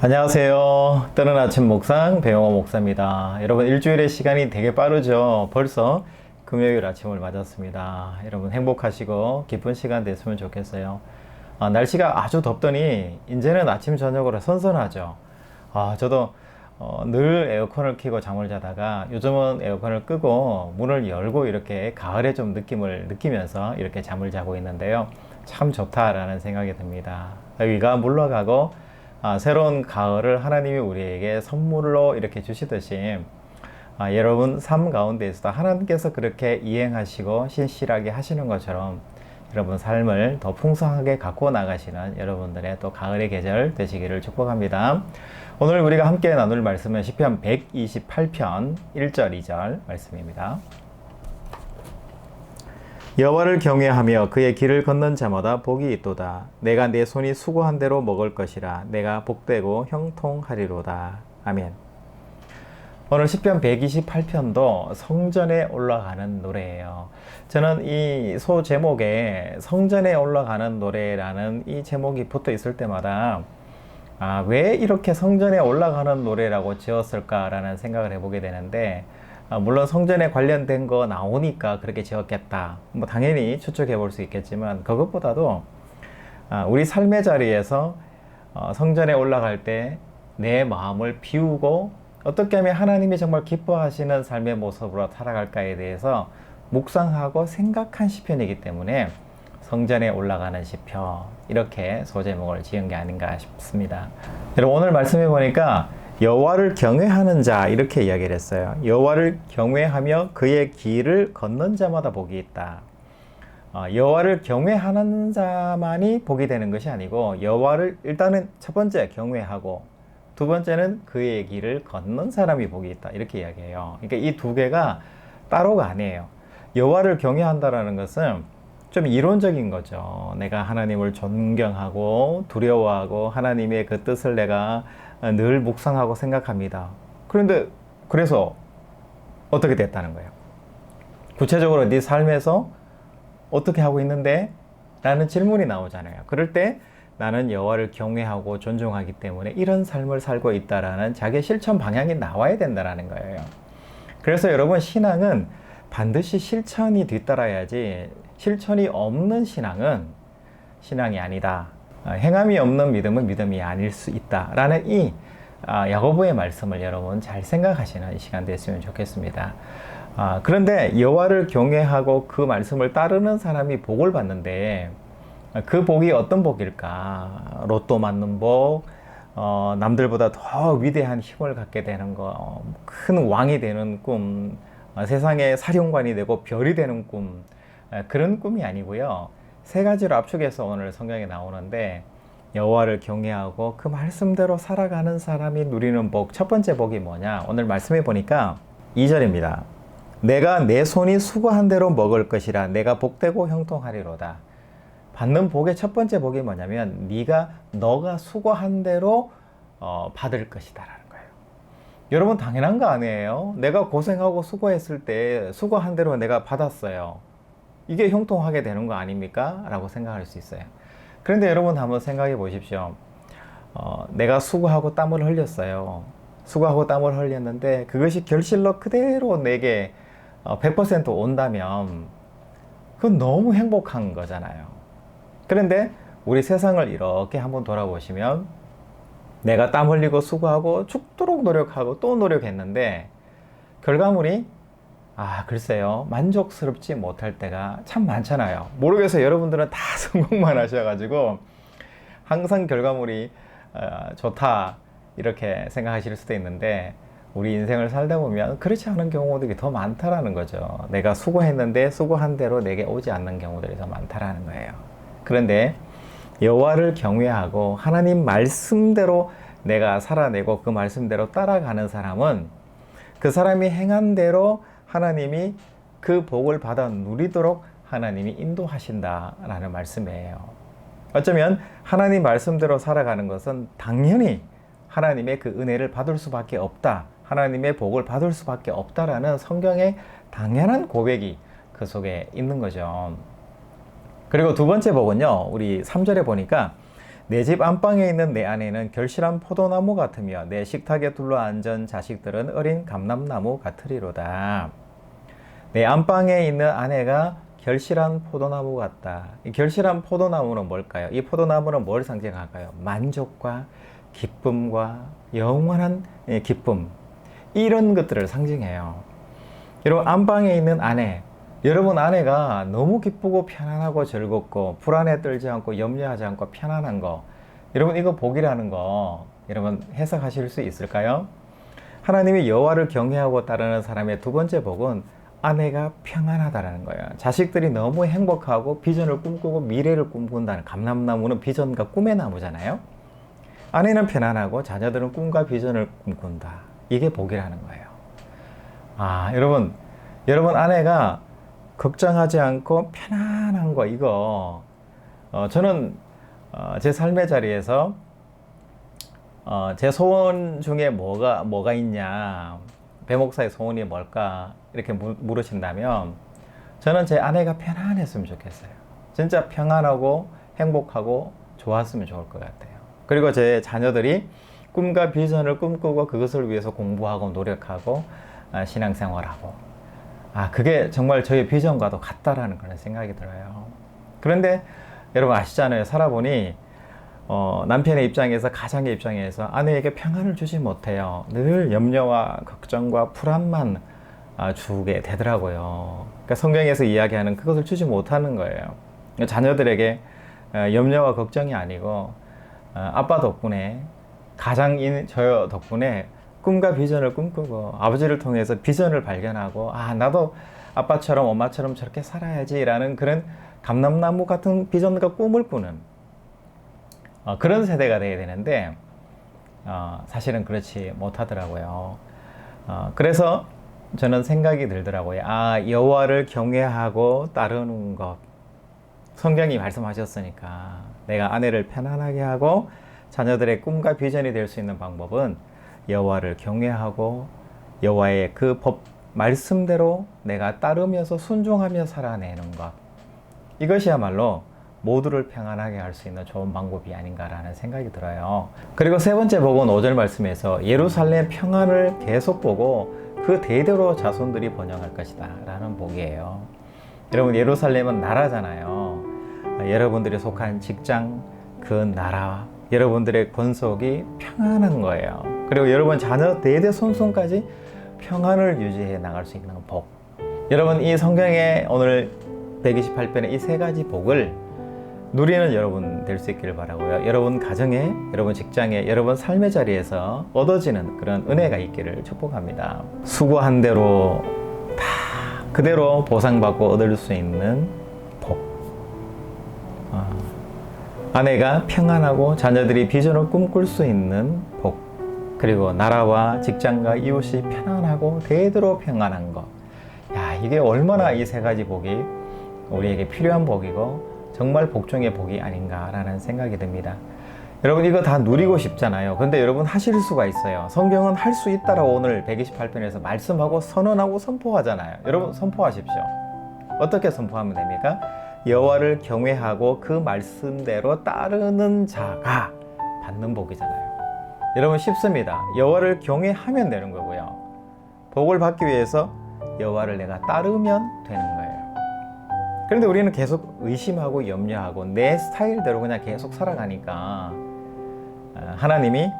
안녕하세요. 뜨는 아침 목상 배영호 목사입니다. 여러분 일주일의 시간이 되게 빠르죠. 벌써 금요일 아침을 맞았습니다. 여러분 행복하시고 기쁜 시간 됐으면 좋겠어요. 아, 날씨가 아주 덥더니 이제는 아침 저녁으로 선선하죠. 아, 저도 어, 늘 에어컨을 켜고 잠을 자다가 요즘은 에어컨을 끄고 문을 열고 이렇게 가을의 좀 느낌을 느끼면서 이렇게 잠을 자고 있는데요. 참 좋다라는 생각이 듭니다. 위가 물러가고 아, 새로운 가을을 하나님이 우리에게 선물로 이렇게 주시듯이 아, 여러분 삶 가운데에서도 하나님께서 그렇게 이행하시고 신실하게 하시는 것처럼 여러분 삶을 더 풍성하게 갖고 나가시는 여러분들의 또 가을의 계절 되시기를 축복합니다. 오늘 우리가 함께 나눌 말씀은 시편 128편 1절 2절 말씀입니다. 여호와를 경외하며 그의 길을 걷는 자마다 복이 있도다. 내가 내 손이 수고한 대로 먹을 것이라. 내가 복되고 형통하리로다. 아멘. 오늘 시편 128편도 성전에 올라가는 노래예요. 저는 이 소 제목에 성전에 올라가는 노래라는 이 제목이 붙어 있을 때마다 아, 왜 이렇게 성전에 올라가는 노래라고 지었을까라는 생각을 해보게 되는데 아, 물론 성전에 관련된 거 나오니까 그렇게 지었겠다. 뭐 당연히 추측해 볼 수 있겠지만 그것보다도 아, 우리 삶의 자리에서 어, 성전에 올라갈 때 내 마음을 비우고 어떻게 하면 하나님이 정말 기뻐하시는 삶의 모습으로 살아갈까에 대해서 묵상하고 생각한 시편이기 때문에 성전에 올라가는 시편 이렇게 소제목을 지은 게 아닌가 싶습니다. 여러분 오늘 말씀해 보니까 여호와를 경외하는 자 이렇게 이야기를 했어요. 여호와를 경외하며 그의 길을 걷는 자마다 복이 있다. 어, 여호와를 경외하는 자만이 복이 되는 것이 아니고 여호와를 일단은 첫 번째 경외하고 두 번째는 그의 길을 걷는 사람이 복이 있다 이렇게 이야기해요. 그러니까 이 두 개가 따로가 아니에요. 여호와를 경외한다라는 것은 좀 이론적인 거죠. 내가 하나님을 존경하고 두려워하고 하나님의 그 뜻을 내가 늘 묵상하고 생각합니다. 그런데 그래서 어떻게 됐다는 거예요? 구체적으로 네 삶에서 어떻게 하고 있는데? 라는 질문이 나오잖아요. 그럴 때 나는 여호와를 경외하고 존중하기 때문에 이런 삶을 살고 있다라는 자기 실천 방향이 나와야 된다라는 거예요. 그래서 여러분 신앙은 반드시 실천이 뒤따라야지 실천이 없는 신앙은 신앙이 아니다. 아, 행함이 없는 믿음은 믿음이 아닐 수 있다라는 이 아, 야고보의 말씀을 여러분 잘 생각하시는 이 시간 됐으면 좋겠습니다. 아, 그런데 여호와를 경외하고 그 말씀을 따르는 사람이 복을 받는데 그 복이 어떤 복일까? 로또 맞는 복, 어, 남들보다 더 위대한 힘을 갖게 되는 거, 큰 왕이 되는 꿈, 어, 세상의 사령관이 되고 별이 되는 꿈, 그런 꿈이 아니고요. 세 가지로 압축해서 오늘 성경에 나오는데 여호와를 경외하고 그 말씀대로 살아가는 사람이 누리는 복. 첫 번째 복이 뭐냐? 오늘 말씀해 보니까 2절입니다. 내가 내 손이 수고한 대로 먹을 것이라 내가 복되고 형통하리로다. 받는 복의 첫 번째 복이 뭐냐면 네가 너가 수고한 대로 어, 받을 것이다라는 거예요. 여러분 당연한 거 아니에요? 내가 고생하고 수고했을 때 수고한 대로 내가 받았어요. 이게 형통하게 되는 거 아닙니까? 라고 생각할 수 있어요. 그런데 여러분 한번 생각해 보십시오. 어, 내가 수고하고 땀을 흘렸어요. 수고하고 땀을 흘렸는데 그것이 결실로 그대로 내게 어, 100% 온다면 그건 너무 행복한 거잖아요. 그런데 우리 세상을 이렇게 한번 돌아보시면 내가 땀 흘리고 수고하고 죽도록 노력하고 또 노력했는데 결과물이 아, 글쎄요. 만족스럽지 못할 때가 참 많잖아요. 모르겠어요. 여러분들은 다 성공만 하셔가지고 항상 결과물이 어, 좋다 이렇게 생각하실 수도 있는데 우리 인생을 살다 보면 그렇지 않은 경우들이 더 많다라는 거죠. 내가 수고했는데 수고한 대로 내게 오지 않는 경우들이 더 많다라는 거예요. 그런데 여호와를 경외하고 하나님 말씀대로 내가 살아내고 그 말씀대로 따라가는 사람은 그 사람이 행한 대로 하나님이 그 복을 받아 누리도록 하나님이 인도하신다라는 말씀이에요. 어쩌면 하나님 말씀대로 살아가는 것은 당연히 하나님의 그 은혜를 받을 수밖에 없다 하나님의 복을 받을 수밖에 없다라는 성경의 당연한 고백이 그 속에 있는 거죠. 그리고 두 번째 복은요, 우리 3절에 보니까 내 집 안방에 있는 내 아내는 결실한 포도나무 같으며 내 식탁에 둘러 앉은 자식들은 어린 감람나무 같으리로다. 내 안방에 있는 아내가 결실한 포도나무 같다. 이 결실한 포도나무는 뭘까요? 이 포도나무는 뭘 상징할까요? 만족과 기쁨과 영원한 예, 기쁨. 이런 것들을 상징해요. 여러분, 안방에 있는 아내. 여러분, 아내가 너무 기쁘고 편안하고 즐겁고 불안에 떨지 않고 염려하지 않고 편안한 거. 여러분, 이거 복이라는 거. 여러분, 해석하실 수 있을까요? 하나님이 여호와를 경외하고 따르는 사람의 두 번째 복은 아내가 평안하다라는 거예요. 자식들이 너무 행복하고 비전을 꿈꾸고 미래를 꿈꾼다는 감람나무는 비전과 꿈의 나무잖아요. 아내는 편안하고 자녀들은 꿈과 비전을 꿈꾼다. 이게 복이라는 거예요. 아, 여러분, 여러분 아내가 걱정하지 않고 편안한 거 이거 어, 저는 어, 제 삶의 자리에서 어, 제 소원 중에 뭐가 뭐가 있냐 배 목사의 소원이 뭘까 이렇게 물- 물으신다면 저는 제 아내가 편안했으면 좋겠어요. 진짜 평안하고 행복하고 좋았으면 좋을 것 같아요. 그리고 제 자녀들이 꿈과 비전을 꿈꾸고 그것을 위해서 공부하고 노력하고 아, 신앙생활하고 아 그게 정말 저의 비전과도 같다라는 그런 생각이 들어요. 그런데 여러분 아시잖아요. 살아보니 어, 남편의 입장에서 가장의 입장에서 아내에게 평안을 주지 못해요. 늘 염려와 걱정과 불안만 아, 주게 되더라고요. 그러니까 성경에서 이야기하는 그것을 주지 못하는 거예요. 자녀들에게 어, 염려와 걱정이 아니고 어, 아빠 덕분에 가장인 저 덕분에 꿈과 비전을 꿈꾸고 아버지를 통해서 비전을 발견하고 아 나도 아빠처럼 엄마처럼 저렇게 살아야지라는 그런 감람나무 같은 비전과 꿈을 꾸는 어, 그런 세대가 돼야 되는데 어, 사실은 그렇지 못하더라고요. 어, 그래서 저는 생각이 들더라고요. 아 여호와를 경외하고 따르는 것 성경이 말씀하셨으니까 내가 아내를 편안하게 하고 자녀들의 꿈과 비전이 될 수 있는 방법은 여호와를 경외하고 여호와의 그 법 말씀대로 내가 따르면서 순종하며 살아내는 것 이것이야말로 모두를 평안하게 할 수 있는 좋은 방법이 아닌가라는 생각이 들어요. 그리고 세 번째 복은 5절 말씀에서 예루살렘 평안을 계속 보고 그 대대로 자손들이 번영할 것이다 라는 복이에요. 여러분 예루살렘은 나라잖아요. 아, 여러분들이 속한 직장 그 나라 여러분들의 권속이 평안한 거예요. 그리고 여러분 자녀 대대 손손까지 평안을 유지해 나갈 수 있는 복. 여러분 이 성경에 오늘 128편의 이 세 가지 복을 누리는 여러분 될 수 있기를 바라고요. 여러분 가정에, 여러분 직장에, 여러분 삶의 자리에서 얻어지는 그런 은혜가 있기를 축복합니다. 수고한 대로 다 그대로 보상받고 얻을 수 있는 복. 아, 아내가 평안하고 자녀들이 비전을 꿈꿀 수 있는 복. 그리고 나라와 직장과 이웃이 편안하고 대대로 평안한 것. 야, 이게 얼마나 이 세 가지 복이 우리에게 필요한 복이고 정말 복종의 복이 아닌가라는 생각이 듭니다. 여러분 이거 다 누리고 싶잖아요. 근데 여러분 하실 수가 있어요. 성경은 할 수 있다라고 오늘 128편에서 말씀하고 선언하고 선포하잖아요. 여러분 선포하십시오. 어떻게 선포하면 됩니까? 여호와를 경외하고 그 말씀대로 따르는 자가 받는 복이잖아요. 여러분 쉽습니다. 여호와를 경외하면 되는 거고요. 복을 받기 위해서 여호와를 내가 따르면 되는 거예요. 그런데 우리는 계속 의심하고 염려하고 내 스타일대로 그냥 계속 살아가니까 아, 하나님이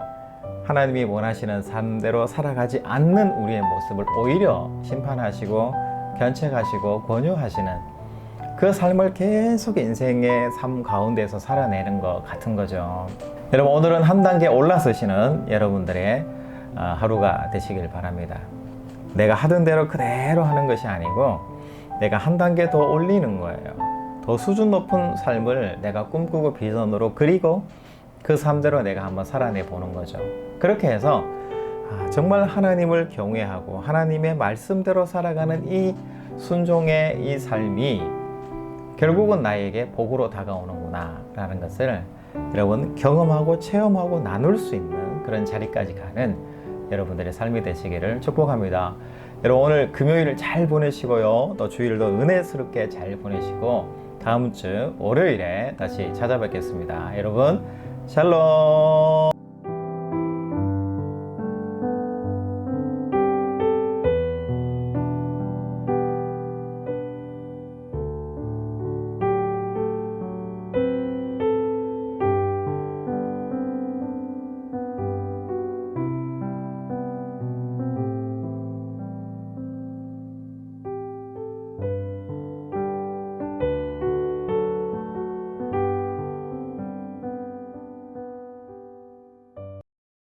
하나님이 원하시는 삶대로 살아가지 않는 우리의 모습을 오히려 심판하시고 견책하시고 권유하시는 그 삶을 계속 인생의 삶 가운데서 살아내는 것 같은 거죠. 여러분 오늘은 한 단계 올라서시는 여러분들의 아, 하루가 되시길 바랍니다. 내가 하던 대로 그대로 하는 것이 아니고 내가 한 단계 더 올리는 거예요. 더 수준 높은 삶을 내가 꿈꾸고 비전으로 그리고 그 삶대로 내가 한번 살아내 보는 거죠. 그렇게 해서 아, 정말 하나님을 경외하고 하나님의 말씀대로 살아가는 이 순종의 이 삶이 결국은 나에게 복으로 다가오는구나 라는 것을 여러분 경험하고 체험하고 나눌 수 있는 그런 자리까지 가는 여러분들의 삶이 되시기를 축복합니다. 여러분 오늘 금요일을 잘 보내시고요. 또 주일도 은혜스럽게 잘 보내시고 다음 주 월요일에 다시 찾아뵙겠습니다. 여러분 샬롬.